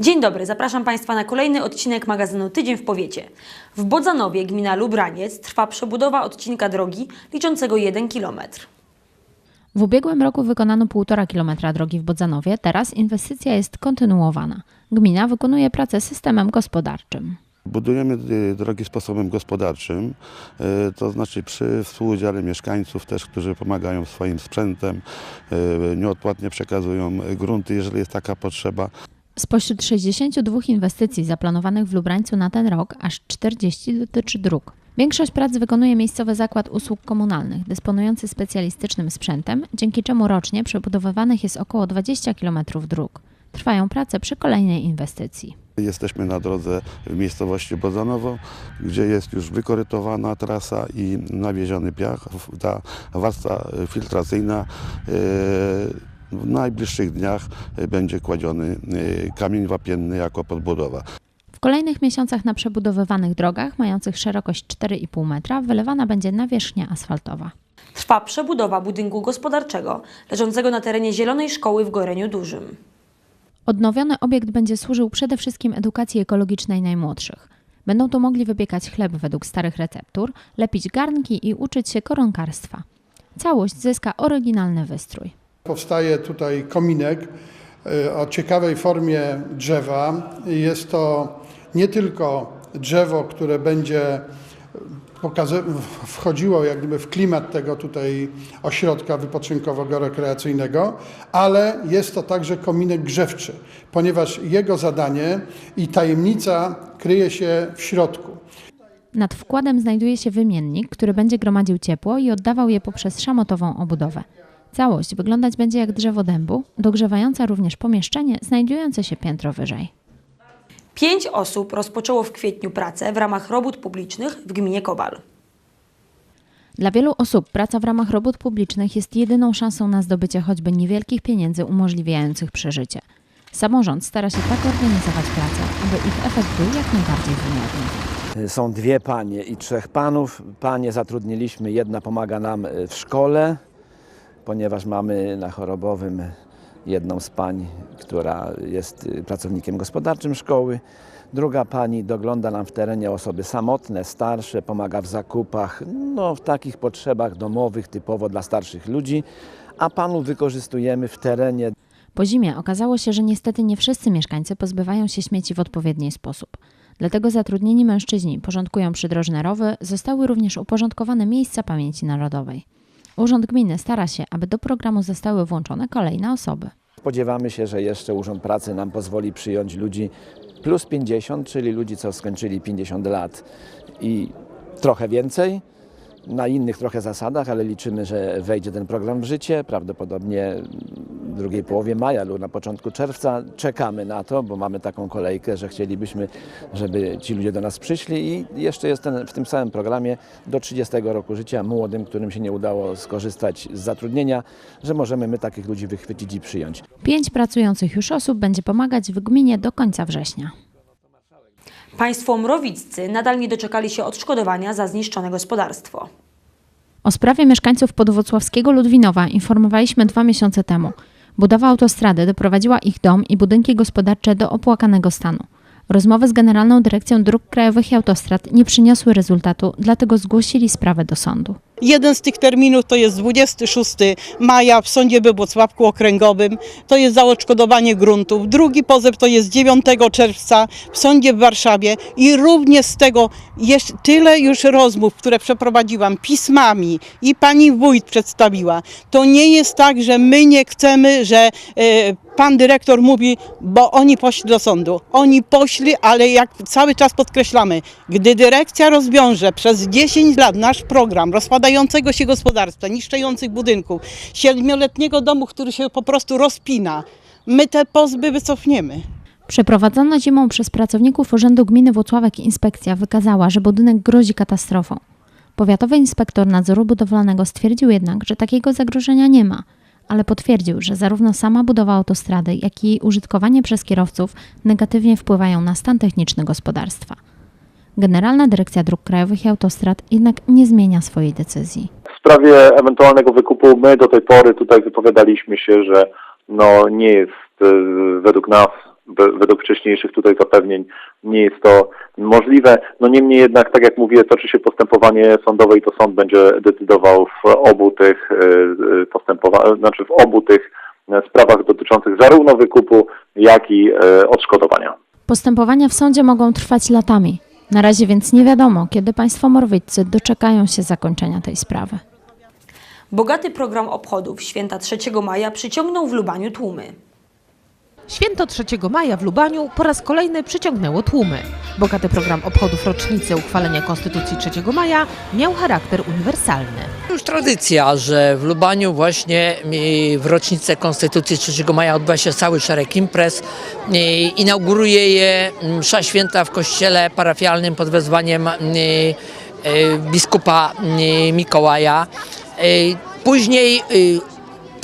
Dzień dobry, zapraszam Państwa na kolejny odcinek magazynu Tydzień w Powiecie. W Bodzanowie, gmina Lubraniec, trwa przebudowa odcinka drogi liczącego 1 km. W ubiegłym roku wykonano 1,5 kilometra drogi w Bodzanowie, teraz inwestycja jest kontynuowana. Gmina wykonuje pracę systemem gospodarczym. Budujemy y, drogi sposobem gospodarczym, y, to znaczy przy współudziale mieszkańców też, którzy pomagają swoim sprzętem, y, nieodpłatnie przekazują grunty, jeżeli jest taka potrzeba. Spośród 62 inwestycji zaplanowanych w Lubrańcu na ten rok, aż 40 dotyczy dróg. Większość prac wykonuje miejscowy zakład usług komunalnych, dysponujący specjalistycznym sprzętem, dzięki czemu rocznie przebudowywanych jest około 20 km dróg. Trwają prace przy kolejnej inwestycji. Jesteśmy na drodze w miejscowości Bodzanowo, gdzie jest już wykorytowana trasa i nawieziony piach. Ta warstwa filtracyjna y, w najbliższych dniach będzie kładziony y, kamień wapienny jako podbudowa. W kolejnych miesiącach na przebudowywanych drogach, mających szerokość 4,5 metra, wylewana będzie nawierzchnia asfaltowa. Trwa przebudowa budynku gospodarczego leżącego na terenie Zielonej Szkoły w Goreniu Dużym. Odnowiony obiekt będzie służył przede wszystkim edukacji ekologicznej najmłodszych. Będą tu mogli wypiekać chleb według starych receptur, lepić garnki i uczyć się koronkarstwa. Całość zyska oryginalny wystrój. Powstaje tutaj kominek y, o ciekawej formie drzewa. Jest to nie tylko drzewo, które będzie pokazy- wchodziło jak gdyby w klimat tego tutaj ośrodka wypoczynkowego, rekreacyjnego, ale jest to także kominek grzewczy, ponieważ jego zadanie i tajemnica kryje się w środku. Nad wkładem znajduje się wymiennik, który będzie gromadził ciepło i oddawał je poprzez szamotową obudowę. Całość wyglądać będzie jak drzewo dębu, dogrzewająca również pomieszczenie znajdujące się piętro wyżej. Pięć osób rozpoczęło w kwietniu pracę w ramach robót publicznych w gminie Kowal. Dla wielu osób praca w ramach robót publicznych jest jedyną szansą na zdobycie choćby niewielkich pieniędzy umożliwiających przeżycie. Samorząd stara się tak organizować pracę, aby ich efekt był jak najbardziej wymierny. Są dwie panie i trzech panów. Panie zatrudniliśmy, jedna pomaga nam y, w szkole, ponieważ mamy na chorobowym jedną z pań, która jest y, pracownikiem gospodarczym szkoły. Druga pani dogląda nam w terenie osoby samotne, starsze, pomaga w zakupach, no w takich potrzebach domowych typowo dla starszych ludzi, a panów wykorzystujemy w terenie Po zimie okazało się, że niestety nie wszyscy mieszkańcy pozbywają się śmieci w odpowiedni sposób. Dlatego zatrudnieni mężczyźni porządkują przydrożne rowy, zostały również uporządkowane miejsca pamięci narodowej. Urząd Gminy stara się, aby do programu zostały włączone kolejne osoby. Spodziewamy się, że jeszcze Urząd Pracy nam pozwoli przyjąć ludzi plus 50, czyli ludzi, co skończyli 50 lat i trochę więcej. Na innych trochę zasadach, ale liczymy, że wejdzie ten program w życie. Prawdopodobnie drugiej połowie maja lub na początku czerwca. Czekamy na to, bo mamy taką kolejkę, że chcielibyśmy, żeby ci ludzie do nas przyszli i jeszcze jest ten, w tym samym programie do 30 roku życia młodym, którym się nie udało skorzystać z zatrudnienia, że możemy my takich ludzi wychwycić i przyjąć. Pięć pracujących już osób będzie pomagać w gminie do końca września. Państwo mrowiccy nadal nie doczekali się odszkodowania za zniszczone gospodarstwo. O sprawie mieszkańców podwłocławskiego Ludwinowa informowaliśmy dwa miesiące temu. Budowa autostrady doprowadziła ich dom i budynki gospodarcze do opłakanego stanu. Rozmowy z Generalną Dyrekcją Dróg Krajowych i Autostrad nie przyniosły rezultatu, dlatego zgłosili sprawę do sądu. Jeden z tych terminów to jest 26 maja w Sądzie we Okręgowym, to jest za odszkodowanie gruntów. Drugi pozew to jest 9 czerwca w Sądzie w Warszawie i również z tego jest tyle już rozmów, które przeprowadziłam pismami i pani wójt przedstawiła. To nie jest tak, że my nie chcemy, że e, pan dyrektor mówi, bo oni poszli do sądu. Oni poszli, ale jak cały czas podkreślamy, gdy dyrekcja rozwiąże przez 10 lat nasz program rozpadającego się gospodarstwa, niszczących budynków, siedmioletniego domu, który się po prostu rozpina, my te pozby wycofniemy. Przeprowadzona zimą przez pracowników Urzędu Gminy Włocławek inspekcja wykazała, że budynek grozi katastrofą. Powiatowy inspektor nadzoru budowlanego stwierdził jednak, że takiego zagrożenia nie ma, ale potwierdził, że zarówno sama budowa autostrady, jak i jej użytkowanie przez kierowców negatywnie wpływają na stan techniczny gospodarstwa. Generalna Dyrekcja Dróg Krajowych i Autostrad jednak nie zmienia swojej decyzji. W sprawie ewentualnego wykupu my do tej pory tutaj wypowiadaliśmy się, że no nie jest e, według nas we- według wcześniejszych tutaj zapewnień nie jest to możliwe. No niemniej jednak, tak jak mówię, toczy się postępowanie sądowe i to sąd będzie decydował w obu tych postępowaniach, znaczy w obu tych sprawach dotyczących zarówno wykupu, jak i odszkodowania. Postępowania w sądzie mogą trwać latami. Na razie więc nie wiadomo, kiedy państwo morwyćcy doczekają się zakończenia tej sprawy. Bogaty program obchodów święta 3 maja przyciągnął w Lubaniu tłumy. Święto 3 maja w Lubaniu po raz kolejny przyciągnęło tłumy. Bogaty program obchodów rocznicy uchwalenia Konstytucji 3 maja miał charakter uniwersalny. Już tradycja, że w Lubaniu właśnie e, w rocznicę Konstytucji 3 maja odbywa się cały szereg imprez. Inauguruje je msza święta w kościele parafialnym pod wezwaniem e, e, biskupa Mikołaja. Później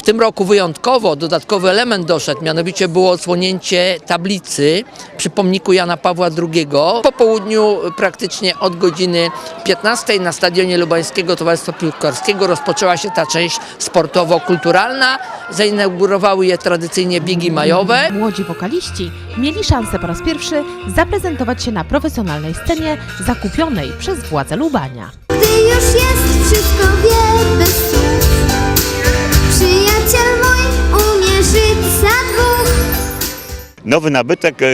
tym roku wyjątkowo dodatkowy element doszedł, mianowicie było odsłonięcie tablicy przy pomniku Jana Pawła II. Po południu praktycznie od godziny 15 na stadionie Lubańskiego Towarzystwa Piłkarskiego rozpoczęła się ta część sportowo-kulturalna. Zainaugurowały je tradycyjnie biegi majowe. Młodzi wokaliści mieli szansę po raz pierwszy zaprezentować się na profesjonalnej scenie zakupionej przez władze Lubania. Gdy już jest wszystko wie bez słów Przyjaciel mój umie żyć za dwóch. Nowy nabytek e,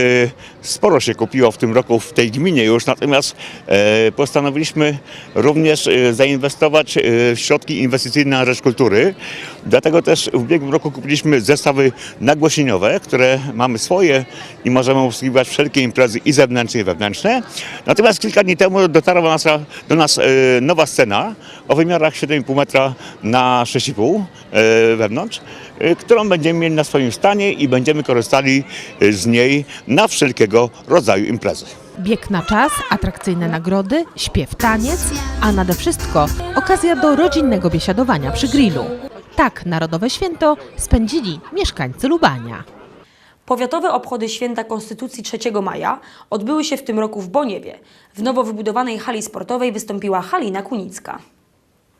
sporo się kupiło w tym roku w tej gminie już, natomiast e, postanowiliśmy również e, zainwestować e, w środki inwestycyjne na rzecz kultury. Dlatego też w ubiegłym roku kupiliśmy zestawy nagłośnieniowe, które mamy swoje i możemy obsługiwać wszelkie imprezy i zewnętrzne i wewnętrzne. Natomiast kilka dni temu dotarła do nas, do nas nowa scena o wymiarach 7,5 metra na 6,5 e, wewnątrz, którą będziemy mieli na swoim stanie i będziemy korzystali e, z niej na wszelkiego rodzaju imprezy. Bieg na czas, atrakcyjne nagrody, śpiew, taniec, a nade wszystko okazja do rodzinnego biesiadowania przy grillu. Tak narodowe święto spędzili mieszkańcy Lubania. Powiatowe obchody święta Konstytucji 3 maja odbyły się w tym roku w Boniewie. W nowo wybudowanej hali sportowej wystąpiła Halina Kunicka.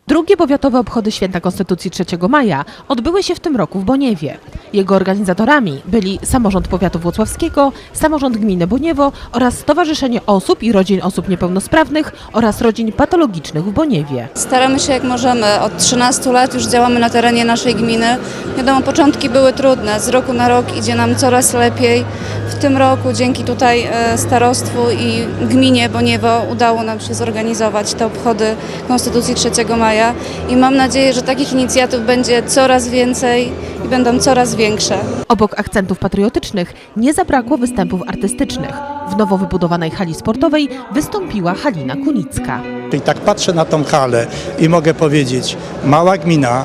Drugie powiatowe obchody Święta Konstytucji 3 maja odbyły się w tym roku w Boniewie. Jego organizatorami byli Samorząd Powiatu Włocławskiego, Samorząd Gminy Boniewo oraz Stowarzyszenie Osób i Rodzin Osób Niepełnosprawnych oraz Rodzin Patologicznych w Boniewie. Staramy się jak możemy. Od 13 lat już działamy na terenie naszej gminy. Wiadomo, początki były trudne. Z roku na rok idzie nam coraz lepiej. W tym roku dzięki tutaj e, starostwu i gminie Boniewo udało nam się zorganizować te obchody Konstytucji 3 maja i mam nadzieję, że takich inicjatyw będzie coraz więcej będą coraz większe. Obok akcentów patriotycznych nie zabrakło występów artystycznych. W nowo wybudowanej hali sportowej wystąpiła Halina Kunicka. I tak patrzę na tą halę i mogę powiedzieć, mała gmina,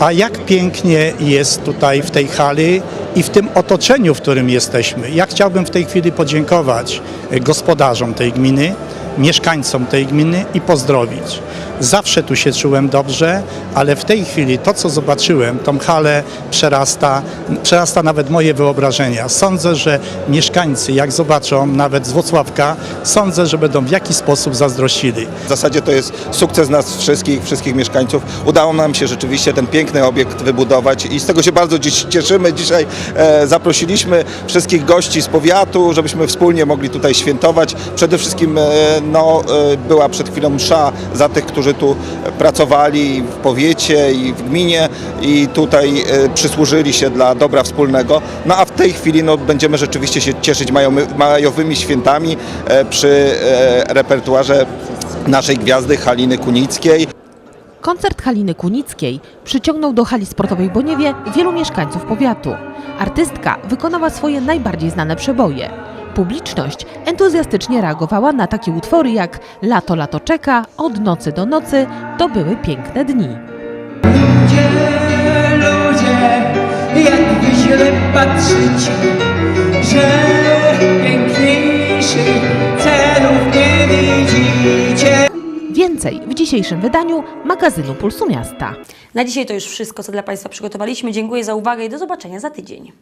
a jak pięknie jest tutaj w tej hali i w tym otoczeniu, w którym jesteśmy. Ja chciałbym w tej chwili podziękować gospodarzom tej gminy, mieszkańcom tej gminy i pozdrowić. Zawsze tu się czułem dobrze, ale w tej chwili to, co zobaczyłem, tą halę przerasta, przerasta nawet moje wyobrażenia. Sądzę, że mieszkańcy, jak zobaczą nawet z Włocławka, sądzę, że będą w jakiś sposób zazdrościli. W zasadzie to jest sukces nas wszystkich, wszystkich mieszkańców. Udało nam się rzeczywiście ten piękny obiekt wybudować i z tego się bardzo dziś cieszymy. Dzisiaj e, zaprosiliśmy wszystkich gości z powiatu, żebyśmy wspólnie mogli tutaj świętować. Przede wszystkim e, no, e, była przed chwilą msza za tych, którzy tu pracowali w powiecie i w gminie i tutaj e, przysłużyli się dla dobra wspólnego. No a w tej chwili no, będziemy rzeczywiście się cieszyć majowymi świętami e, przy repertuarze naszej gwiazdy Haliny Kunickiej. Koncert Haliny Kunickiej przyciągnął do hali sportowej w Boniewie wielu mieszkańców powiatu. Artystka wykonała swoje najbardziej znane przeboje. Publiczność entuzjastycznie reagowała na takie utwory jak Lato, lato czeka, Od nocy do nocy, to były piękne dni. Ludzie, ludzie, jak wy źle patrzycie, że piękniejszych celów nie widzicie. Więcej w dzisiejszym wydaniu magazynu Pulsu Miasta. Na dzisiaj to już wszystko, co dla Państwa przygotowaliśmy. Dziękuję za uwagę i do zobaczenia za tydzień.